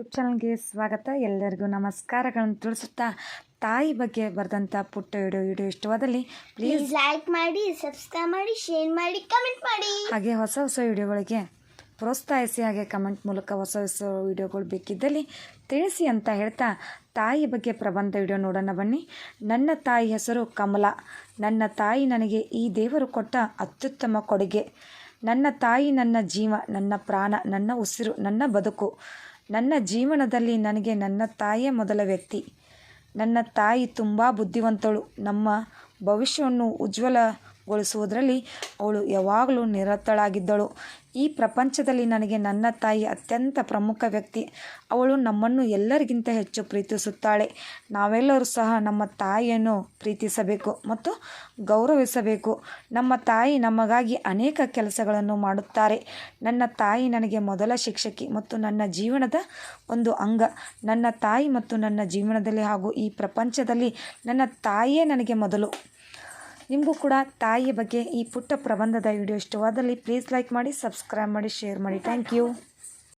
YouTube ಚಾನಲ್ಗೆ ಸ್ವಾಗತ. ಎಲ್ಲರಿಗೂ ನಮಸ್ಕಾರಗಳನ್ನು ತಿಳಿಸುತ್ತಾ ತಾಯಿ ಬಗ್ಗೆ ಬರೆದಂಥ ಪುಟ್ಟ ವಿಡಿಯೋ ವಿಡಿಯೋ ಇಷ್ಟವಾದಲ್ಲಿ ಪ್ಲೀಸ್ ಲೈಕ್ ಮಾಡಿ ಸಬ್ಸ್ಕ್ರೈಬ್ ಮಾಡಿ ಶೇರ್ ಮಾಡಿ ಕಮೆಂಟ್ ಮಾಡಿ. ಹಾಗೆ ಹೊಸ ಹೊಸ ವಿಡಿಯೋಗಳಿಗೆ ಪ್ರೋತ್ಸಾಹಿಸಿ ಹಾಗೆ ಕಮೆಂಟ್ ಮೂಲಕ ಹೊಸ ಹೊಸ ವಿಡಿಯೋಗಳು ಬೇಕಿದ್ದಲ್ಲಿ ತಿಳಿಸಿ ಅಂತ ಹೇಳ್ತಾ ತಾಯಿ ಬಗ್ಗೆ ಪ್ರಬಂಧ ವಿಡಿಯೋ ನೋಡೋಣ ಬನ್ನಿ. ನನ್ನ ತಾಯಿ ಹೆಸರು ಕಮಲ. ನನ್ನ ತಾಯಿ ನನಗೆ ಈ ದೇವರು ಕೊಟ್ಟ ಅತ್ಯುತ್ತಮ ಕೊಡುಗೆ. ನನ್ನ ತಾಯಿ ನನ್ನ ಜೀವ ನನ್ನ ಪ್ರಾಣ ನನ್ನ ಉಸಿರು ನನ್ನ ಬದುಕು. ನನ್ನ ಜೀವನದಲ್ಲಿ ನನಗೆ ನನ್ನ ತಾಯಿಯೇ ಮೊದಲ ವ್ಯಕ್ತಿ. ನನ್ನ ತಾಯಿ ತುಂಬ ಬುದ್ಧಿವಂತಳು. ನಮ್ಮ ಭವಿಷ್ಯವನ್ನು ಉಜ್ವಲಗೊಳಿಸುವುದರಲ್ಲಿ ಅವಳು ಯಾವಾಗಲೂ ನಿರತಳಾಗಿದ್ದಳು. ಈ ಪ್ರಪಂಚದಲ್ಲಿ ನನಗೆ ನನ್ನ ತಾಯಿ ಅತ್ಯಂತ ಪ್ರಮುಖ ವ್ಯಕ್ತಿ. ಅವಳು ನಮ್ಮನ್ನು ಎಲ್ಲರಿಗಿಂತ ಹೆಚ್ಚು ಪ್ರೀತಿಸುತ್ತಾಳೆ. ನಾವೆಲ್ಲರೂ ಸಹ ನಮ್ಮ ತಾಯಿಯನ್ನು ಪ್ರೀತಿಸಬೇಕು ಮತ್ತು ಗೌರವಿಸಬೇಕು. ನಮ್ಮ ತಾಯಿ ನಮಗಾಗಿ ಅನೇಕ ಕೆಲಸಗಳನ್ನು ಮಾಡುತ್ತಾರೆ. ನನ್ನ ತಾಯಿ ನನಗೆ ಮೊದಲ ಶಿಕ್ಷಕಿ ಮತ್ತು ನನ್ನ ಜೀವನದ ಒಂದು ಅಂಗ. ನನ್ನ ತಾಯಿ ಮತ್ತು ನನ್ನ ಜೀವನದಲ್ಲಿ ಹಾಗೂ ಈ ಪ್ರಪಂಚದಲ್ಲಿ ನನ್ನ ತಾಯಿಯೇ ನನಗೆ ಮೊದಲು. ನಿಮಗೂ ಕೂಡ ತಾಯಿಯ ಬಗ್ಗೆ ಈ ಪುಟ್ಟ ಪ್ರಬಂಧದ ವಿಡಿಯೋ ಇಷ್ಟವಾದಲ್ಲಿ ಪ್ಲೀಸ್ ಲೈಕ್ ಮಾಡಿ ಸಬ್ಸ್ಕ್ರೈಬ್ ಮಾಡಿ ಶೇರ್ ಮಾಡಿ. Thank you